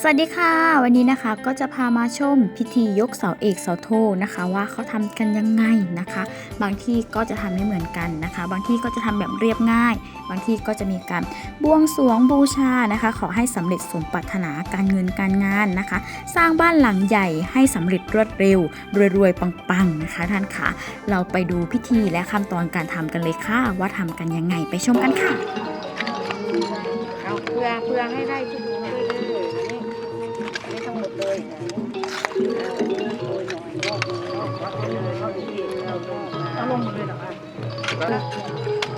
สวัสดีค่ะ วันนี้นะคะก็จะพามาชมพิธียกเสาเอกเสาโทนะคะ ว่าเขาทำกันยังไงนะคะ บางที่ก็จะทำไม่เหมือนกันนะคะ บางที่ก็จะทำแบบเรียบง่าย บางที่ก็จะมีการบวงสรวงบูชานะคะ ขอให้สำเร็จสมปรารถนาการเงินการงานนะคะ สร้างบ้านหลังใหญ่ให้สำเร็จรวดเร็วรวยๆปังๆนะคะ ท่านคะเราไปดูพิธีและขั้นตอนการทำกันเลยค่ะว่าทำกันยังไงไปชมกันค่ะเอาเพื่อเพื่อให้ได้ที่ดู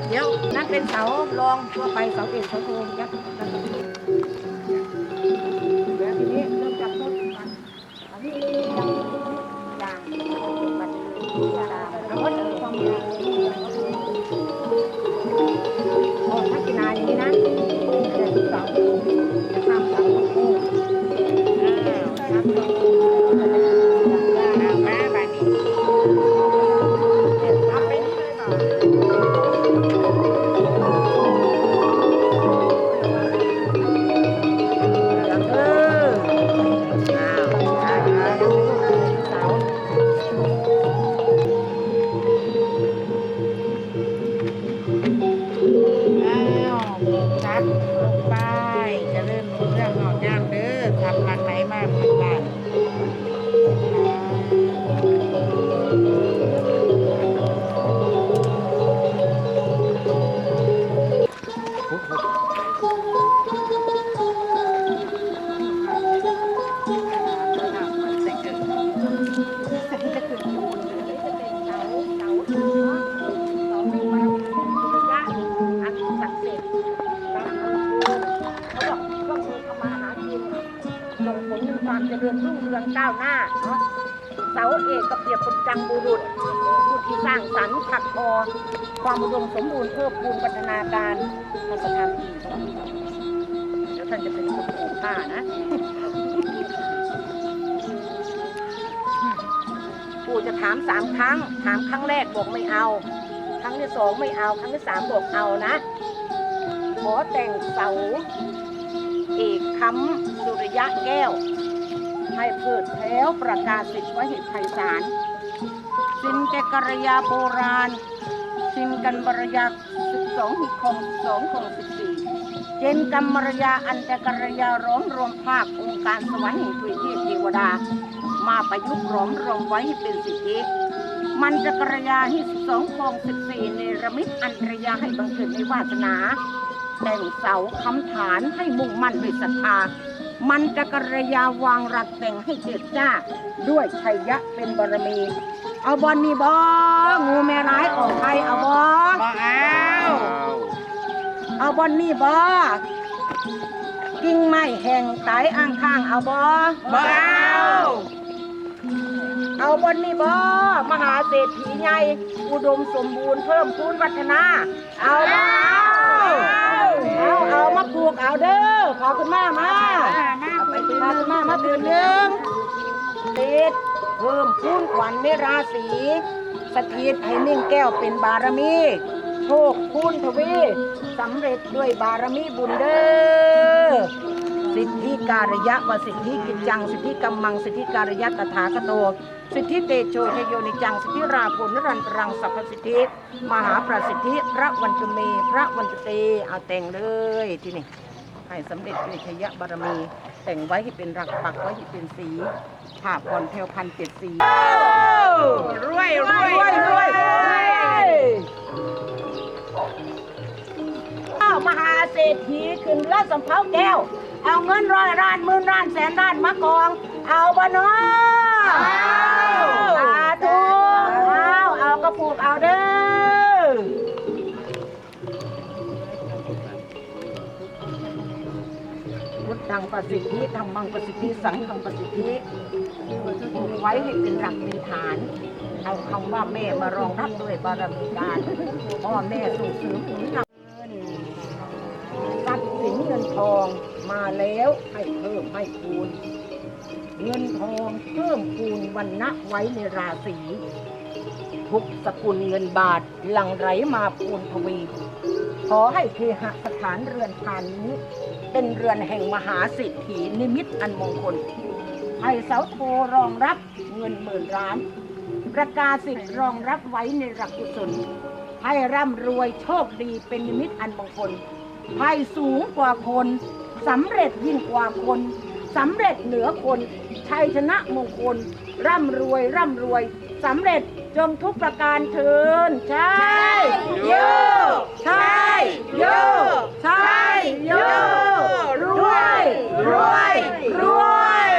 เดี๋ยวนั่นเป็นเสารองทั่วไปเสาเอกเสาโทยัดนั่ ผลถึงความเจริญรุ่งเรืองก้าวหน้าเนาะเสาเอกก็เปรียบเป็นจังบุรุษผู้ที่สร้างสรรค์ขัดพอความอุดมสมบูรณ์เพิ่มพูนพัฒนาการท่านประธานทีเดี๋ยวท่านจะเป็นคนปลูกผ้านะปู่จะถามสามครั้ง ถามครั้งแรกบอกไม่เอา ครั้งที่สองไม่เอา ครั้งที่สามบอกเอานะ ขอแต่งเสา เอกคำสุริยะแก้ว ให้เพิดแถวประกาศสิทธิ์ไว้เหตุไพศาลสินแกกรยาโบราณ สินกันบรยาสิบสองหิคองสองของสิบสี่เจนกรรมรยาอันแกกรยาร้อมรวมภาคองค์การสวรรค์แห่งถุยเทพเทวดา มาประยุกต์ร้อมรวมไว้ให้เป็นสิทธิมันจะกรยาให้สิสองคองสิบสี่เนระมิตอันตรยาให้บังเกิดในวาสนา แต่งเสาคำฐานให้มุ่งมั่นด้วยศรัทธา มันจะกระยาวางรักแต่งให้เจิดจ้า ด้วยชัยยะเป็นบารมี เอาบอลนี่บองูแม่ร้ายของใครเอาบอบ่เอาเอาบอลนี่บอกิ่งไม้แห่งไตอ่างข้างเอาบอบ่เอาเอาบนนี่บ่มหาเศรษฐีใหญ่อุดมสมบูรณ์เพิ่มพูนวัฒนา เอาบ่ เอาเอามาปลูกเอาเด้อขอคุณมามาเอาไปพาคุณมามาตื่นหนึ่งติดเพิ่มพูนขวัญในราศีสถิตให้นิ่งแก้วเป็นบารมีโชคพูนทวีสำเร็จด้วยบารมีบุญเด้อ สิทธิการยะวสิทธิกิจจัง สิทธิกัมมัง สิทธิการยะตถาคโต สิทธิเตโชชโยนิจัง สิทธิราภุนรันตรังสัพพสิทธิ มหาประสิทธิ พระวันจุเม พระวันจุเต เอาแต่งเลยที่นี่ให้สำเร็จด้วยชยบารมี แต่งไว้ให้เป็นรักปักไว้ให้เป็นสีผ่าผ่อนแถวพันเจ็ดสีรวยรวยรวยรวยอ้าวมหาเศรษฐีขึ้นเรือสำเภาแก้ว เอาเงินร้อยล้านหมื่นล้านแสนล้านมากอง เอาบ่เนาะสาธุเอาเอากระปุกเอาเด้อพุทธังประสิทธิธรรมังประสิทธิสังฆังประสิทธิถูกไว้ให้เป็นหลักเป็นฐานเอาคำว่าแม่มารองรับด้วยบารมีการพ่อแม่ส่งเสริมหนุ ทองมาแล้วให้เพิ่มให้คูณ เงินทองเพิ่มคูณวันนะไว้ในราศีทุกสกุลเงินบาทหลั่งไหลมาพูนทวี ขอให้เคหสถานเรือนพานนี้ เป็นเรือนแห่งมหาเศรษฐีนิมิตอันมงคลให้เสาโทรองรับเงินหมื่นล้าน ประกาศสิทธิ์รองรับไว้ในหลักกุศลให้ร่ำรวยโชคดีเป็นนิมิตอันมงคล ให้สูงกว่าคนสำเร็จยิ่งกว่าคนสำเร็จเหนือคนชัยชนะมงคล ร่ำรวยร่ำรวยสำเร็จจงทุกประการเทินใช่โยใช่โยใช่โยรวยรวยรวย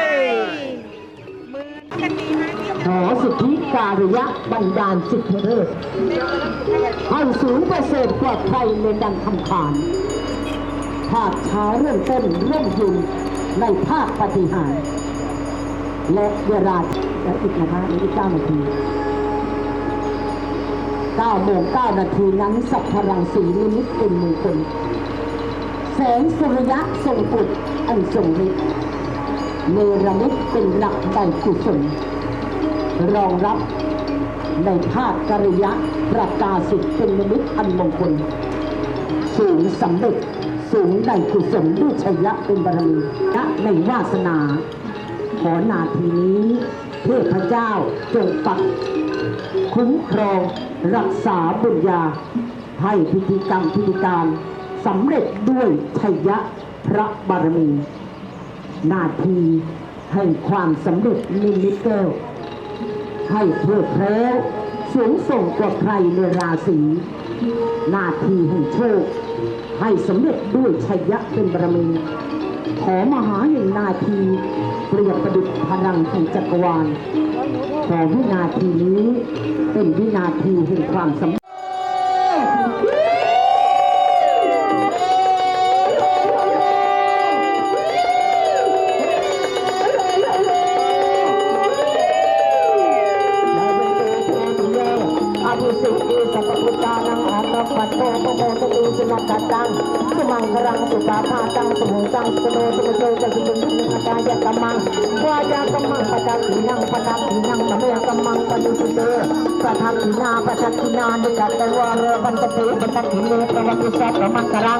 มือกันดีไหมเดี๋ยขอสิทธิการยะบันดาลสิทธิเลิศให้สูงประเสริฐกว่าใครในดังคำขาน ภาคช้าเริ่มต้นเริ่มยืนในภาคปฏิหาร และเวลาและอีกนะคะในอีกเก้านาทีเก้าโมงเก้านาทีนั้นสัพพรังสีนิมิตเป็นมงคลแสงสุริยะทรงปุดอันทรงฤทธิ์เนรมิตเป็นหลักใดกุศลรองรับในภาคกริยะประกาศสิทธิ์เป็นนิมิตอันมงคลสูงสำเร็จ สูงในกุศลด้วยชัยยะเป็นบารมีและในวาสนา ขอนาทีนี้เทพเจ้าจงปัก คุ้มครองรักษาบุญญา ให้พิธีกรรมพิธีการสำเร็จด้วยชัยยะพระบารมี นาทีแห่งความสำเร็จนิมิตแก้วให้เพื่อแพ้สูงส่งกว่าใครในราศี นาทีแห่งโชค ให้สำเร็จด้วยชัยยะเป็นบารมีขอมหาหนึ่งนาทีเปรียบประดุจพลังแห่งจักรวาลขอวินาทีนี้เป็นวินาทีแห่งความสำเร็จ อาภิสิทธิสัพพุทานังอาตปัตโตปโมตตุสุนัตตังสุมังครังสุตาภาตังสมุตังสุโนสุโจจะสุตุนิอาตายะกัมมังวายากัมมังปะทักขินังปะทักขินังตเมกัมมังปะดุสุเตปะทักขินาปะทักขินานิกัตตวะเรบันตติปะทักขิเนปะวัติสัพพมังครัง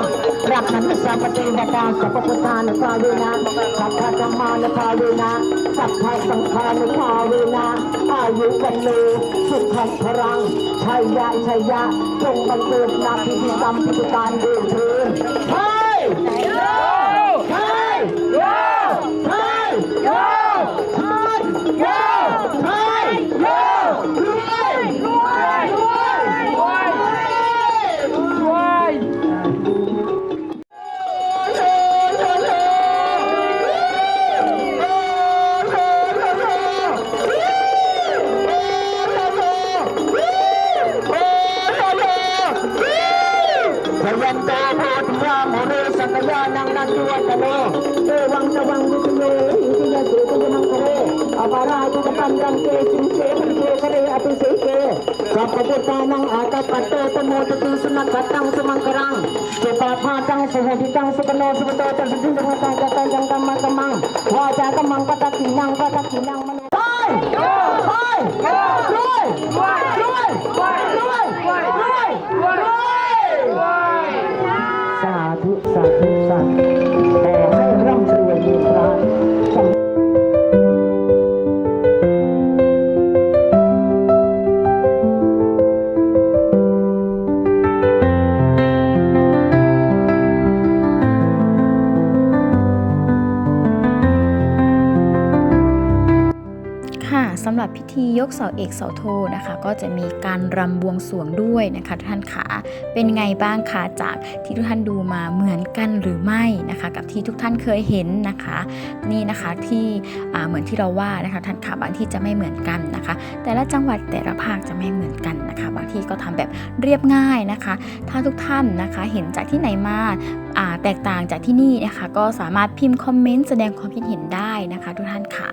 รักขันตสัพพเทวตาสัพพุทานุภาเวนะสัพพะธรรมานุภาเวนะสัพพะสังฆานุภาเวนะอายุวันโนสุขังพรังชัยยะชัยยะจงบังเกิดนาพิธีกรรมพิธีการเดินเทินใช่ นโตโพธิยาโมเรสัตยานังนันทวัตโนเตวังสวังวิสุเมหิติยสุตุมังคเรอปาราจุปันดังเกจิเสพันเตคเรอตุเสเกสัพพุทธานังอาตปัตโตตโมตติสนักตังสมังกรังสุปาภาตังสุหิตังสุปโนสุปโตตัสสิงธรรตังกตังยังธรรมตัมมังวาจากัมมังปะตะกินังปัตะกินังมโนไปไปไปรวยรวยรวยรวยรวยรวย ค่ะาเอกเสาโทนะคะ ก็จะมีการรำบวงสรวงด้วยนะคะท่านขาเป็นไงบ้างคะจากที่ทุกท่านดูมาเหมือนกันหรือไม่นะคะ กับที่ทุกท่านเคยเห็นนะคะ นี่นะคะที่เหมือนที่เราว่านะคะท่านขาบางที่จะไม่เหมือนกันนะคะ แต่ละจังหวัดแต่ละภาคจะไม่เหมือนกันนะคะ บางที่ก็ทำแบบเรียบง่ายนะคะ ถ้าทุกท่านนะคะเห็นจากที่ไหนมา แตกต่างจากที่นี่นะคะ ก็สามารถพิมพ์คอมเมนต์แสดงความคิดเห็นได้นะคะ ทุกท่านขา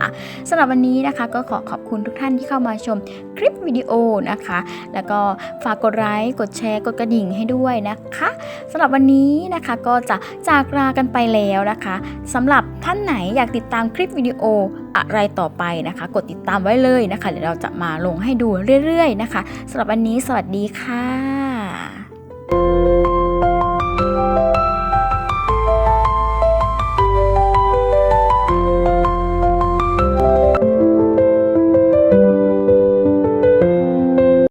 สำหรับวันนี้นะคะ ก็ขอขอบคุณทุกท่านที่เข้ามาชมคลิปวิดีโอนะคะ แล้วก็ฝากกดไลค์กดแชร์กดกระดิ่งให้ด้วยนะคะสำหรับวันนี้นะคะก็จะจากลากันไปแล้วนะคะสำหรับท่านไหนอยากติดตามคลิปวิดีโออะไรต่อไปนะคะ กดติดตามไว้เลยนะคะเดี๋ยวเราจะมาลงให้ดูเรื่อยๆนะคะสำหรับวันนี้สวัสดีค่ะ